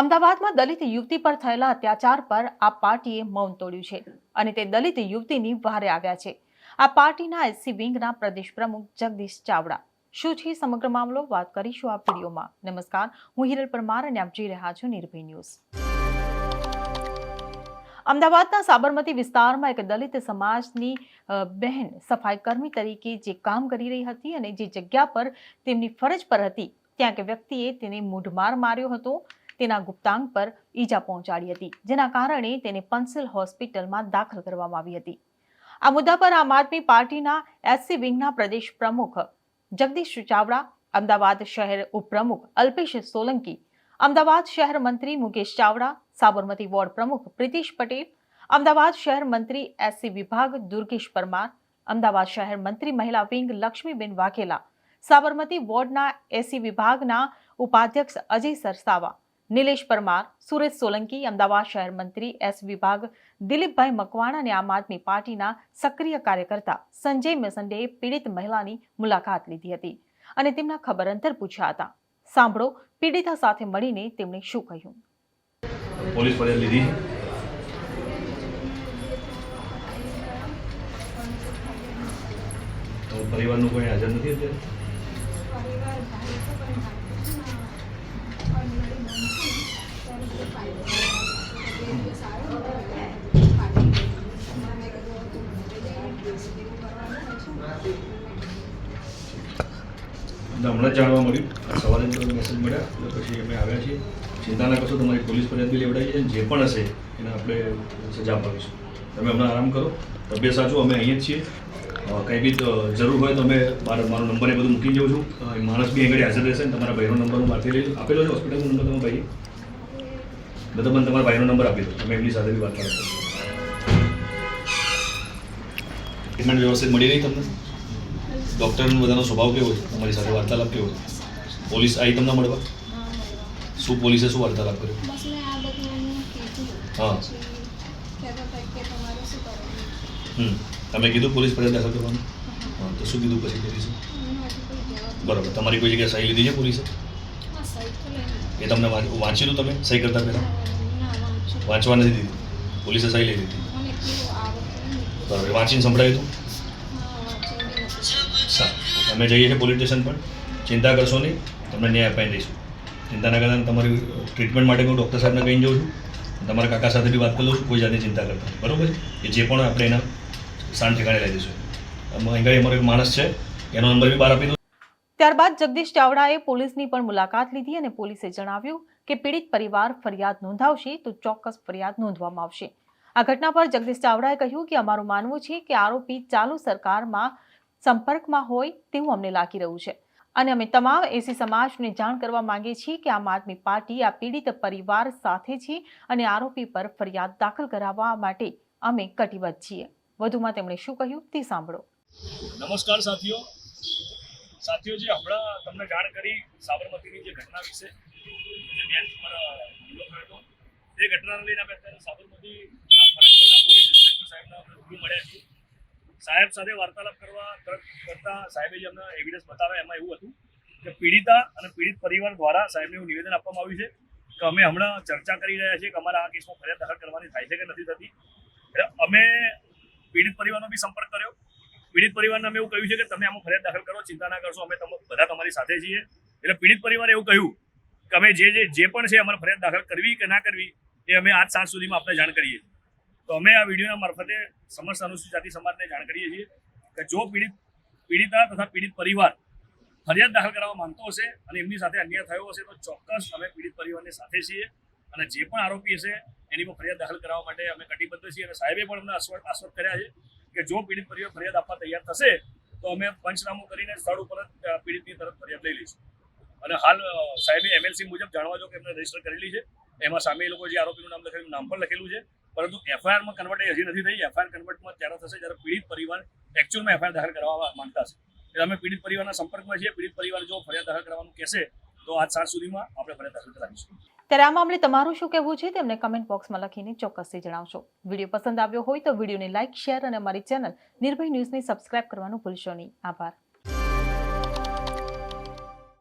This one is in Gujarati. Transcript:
અમદાવાદમાં દલિત યુવતી પર થયેલા અત્યાચાર પર આ પાર્ટીએ મૌન તોડ્યું છે અને તે દલિત યુવતીની વહારે આવ્યા છે. આ પાર્ટીના એસસી વિંગના પ્રદેશ પ્રમુખ જગદીશ ચાવડા. શું છે સમગ્ર મામલો? વાત કરીશું આ વિડીયોમાં. નમસ્કાર. હું હિરલ પરમાર અને આપ જોઈ રહ્યા છો નિર્ભય ન્યૂઝ. અમદાવાદના સાબરમતી વિસ્તારમાં એક દલિત સમાજની બહેન સફાઈ કર્મી તરીકે જે કામ કરી રહી હતી અને જે જગ્યા પર તેમની ફરજ પર હતી, ત્યાં એક વ્યક્તિએ તેને મૂઢમાર માર્યો હતો. તેના ગુપ્તાંગ પર ઈજા પહોંચાડી હતી, જેના કારણે તેને પંસિલ હોસ્પિટલમાં દાખલ કરવામાં આવી હતી. આ મુદ્દા પર આમ આદમી પાર્ટીના એસસી વિંગના પ્રદેશ પ્રમુખ જગદીશ ચાવડા, અમદાવાદ શહેર ઉપપ્રમુખ અલ્પેશ સોલંકી, અમદાવાદ શહેર મંત્રી મુકેશ ચાવડા, સાબરમતી વોર્ડ પ્રમુખ પ્રિતિશ પટેલ, અમદાવાદ શહેર મંત્રી એસસી વિભાગ દુર્ગેશ પરમાર, અમદાવાદ શહેર મંત્રી મહિલા વિંગ લક્ષ્મીબેન વાઘેલા, સાબરમતી વોર્ડના એસી વિભાગના ઉપાધ્યક્ષ અજય સરસાવા નિલેશ પરમાર સુરેશ સોલંકી અમદાવાદ શહેર મંત્રી એસ વિભાગ દિલીપભાઈ મકવાણા અને આમ આદમી પાર્ટીના સક્રિય કાર્યકર્તા સંજય મસંડેએ પીડિત મહિલાની મુલાકાત લીધી હતી અને તેમના ખબર અંતર પૂછ્યા હતા. સાંભળો પીડિતા સાથે મળીને તેમણે શું કહ્યું. પોલીસ ફરિયાદ લીધી. પરિવારનું કોઈ હાજર નથી અત્યારે? હમણાં જાણવા મળ્યું. સવારે મેસેજ મળ્યા. એટલે પછી અમે આવ્યા છીએ. ચિંતા ના કરશો તમારી પોલીસ ફરિયાદ બી લેવડાવી છે જે પણ હશે એને આપણે સજા અપાવીશું તમે હમણાં આરામ કરો. તબિયત સાચું, અમે અહીંયા જ છીએ. કંઈ બી જરૂર હોય તો અમે મારો મારો નંબર એ બધું મૂકી જાઉં છું. માણસ બી આગળ હાજર રહેશે ને તમારા ભાઈનો નંબર હું મારથી લઈ આપેલો છે હોસ્પિટલનો નંબર તમે ભાઈ બધા મને તમારા ભાઈનો નંબર આપી દો. તમે એમની સાથે બી વાત કરો. ટ્રીટમેન્ટ વ્યવસ્થિત મળી રહી તમને? ડૉક્ટરનો બધાનો સ્વભાવ કેવો છે? તમારી સાથે વાર્તાલાપ કેવો છે? પોલીસ આવી તમને મળવા? શું પોલીસે શું વાર્તાલાપ કર્યો? બસ મેં આ બધું એનું કીધું. હા. હમ. તમે કીધું પોલીસ ફરિયાદ દાખલ કરવાનું? તો શું કીધું પછી પોલીસે? બરાબર, તમારી કોઈ જગ્યાએ સહી લીધી છે પોલીસે? એ તમને વાંચ- હતું તમે સહી કરતા પહેલાં? વાંચવા નથી દીધી? પોલીસે સહી લઈ લીધી? બરાબર વાંચીને સંભળાયું હતું સારું અમે જઈએ છીએ પોલીસ સ્ટેશન પર. ચિંતા કરશો નહીં, તમને ન્યાય અપાઈ દઈશું. ચિંતા ના કરતા તમારી ટ્રીટમેન્ટ માટે હું ડૉક્ટર સાહેબને કહીને જાઉં છું. તમારા કાકા સાથે બી વાત કરી લઉં છું, કોઈ જાતની ચિંતા કરતા બરાબર? એ જે પણ આપણે એના શાંત ઠેકાણે લઈ આમાં અહીં અમારો એક માણસ છે, એનો નંબર બી બહાર આપી દઉં ત્યારબાદ જગદીશ ચાવડાએ પોલીસની પણ મુલાકાત લીધી અને પોલીસે જણાવ્યું કે પીડિત પરિવાર ફરિયાદ નોંધાવશે તો ચોક્કસ ફરિયાદ નોંધવામાં આવશે. આ ઘટના પર જગદીશ ચાવડાએ કહ્યું કે અમારું માનવું છે કે આરોપી ચાલુ સરકારમાં સંપર્કમાં હોય તેવું અમને લાગી રહ્યું છે. અને અમે તમામ એસી સમાજને જાણ કરવા માંગીએ છીએ કે આમ આદમી પાર્ટી આ પીડિત પરિવાર સાથે છે અને આરોપી પર ફરિયાદ દાખલ કરાવવા માટે અમે કટિબદ્ધ છીએ. વધુમાં તેમણે શું કહ્યું તે સાંભળો. નમસ્કાર સાથીઓ. સાથીઓ, જે હમણાં તમને જાણ કરી સાબરમતીની જે ઘટના વિશે, જે બેન પર હુમલો થયો હતો, તે ઘટનાને લઈને આપણે અત્યારે સાબરમતી ના ફરજ પરના પોલીસ ઇન્સ્પેક્ટર સાહેબના રૂબરૂ મળ્યા છીએ. સાહેબ સાથે વાર્તાલાપ કરવા કર- કરતા સાહેબે જે અમને એવિડન્સ બતાવ્યા, એમાં એવું હતું કે પીડિતા અને પીડિત પરિવાર દ્વારા સાહેબને એવું નિવેદન આપવામાં આવ્યું છે કે અમે હમણાં ચર્ચા કરી રહ્યા છીએ કે અમારા આ કેસમાં ફરિયાદ દાખલ કરવાની થાય છે કે નથી થતી. એટલે અમે પીડિત પરિવારનો બી સંપર્ક કર્યો. પીડિત પરિવારને અમે એવું કહ્યું છે કે તમે આમાં ફરિયાદ દાખલ કરો, ચિંતા ના કરશો, અમે બધા તમારી સાથે છીએ. એટલે પીડિત પરિવારે એવું કહ્યું કે અમે જે જે જે પણ છે અમારે ફરિયાદ દાખલ કરવી કે ના કરવી, એ અમે આજ સાંજ સુધીમાં આપણે જાણ કરીએ તો અમે આ વિડીયોના મારફતે સમસ્ત અનુસૂચિત જાતિ સમાજને જાણ કરીએ છીએ કે જો પીડિત, પીડિતા તથા પીડિત પરિવાર ફરિયાદ દાખલ કરવા માંગતો હશે અને એમની સાથે અન્યાય થયો હશે, તો ચોક્કસ અમે પીડિત પરિવારની સાથે છીએ. અને જે પણ આરોપી હશે, એની પર ફરિયાદ દાખલ કરવા માટે અમે કટિબદ્ધ છીએ અને સાહેબે પણ અમને આશ્વસ્ત કર્યા છે કે જો પીડિત પરિવાર ફરિયાદ આપવા તૈયાર થશે, તો અમે પંચનામું કરીને સ્થળ ઉપર જ પીડિતની તરફ ફરિયાદ લઈ લઈશું. અને હાલ સાહેબે એમએલસી મુજબ જાણવા જો કે એમને રજિસ્ટર કરેલી છે. એમાં સામે લોકો જે આરોપીનું નામ લખેલું, નામ પણ લખેલું છે. પરંતુ એફઆઈઆરમાં કન્વર્ટ હજી નથી થઈ. એફઆઈઆર કન્વર્ટમાં ત્યારે થશે જ્યારે પીડિત પરિવાર એકચ્યુઅલમાં એફઆઈઆર દાખલ કરવા માંગતા છે એટલે અમે પીડિત પરિવારના સંપર્કમાં છીએ. પીડિત પરિવાર જો ફરિયાદ દાખલ કરવાનું કહેશે, તો આજ સાંજ સુધીમાં આપણે ફરિયાદ દાખલ કરાવીશું. ત્યારે આ મામલે તમારું શું કહેવું છે તેમને કમેન્ટ બોક્સમાં લખીને ચોક્કસથી જણાવશો. વીડિયો પસંદ આવ્યો હોય તો વિડીયોને લાઇક શેર અને અમારી ચેનલ નિર્ભય ન્યૂઝને સબસ્ક્રાઇબ કરવાનું ભૂલશો નહીં. આભાર.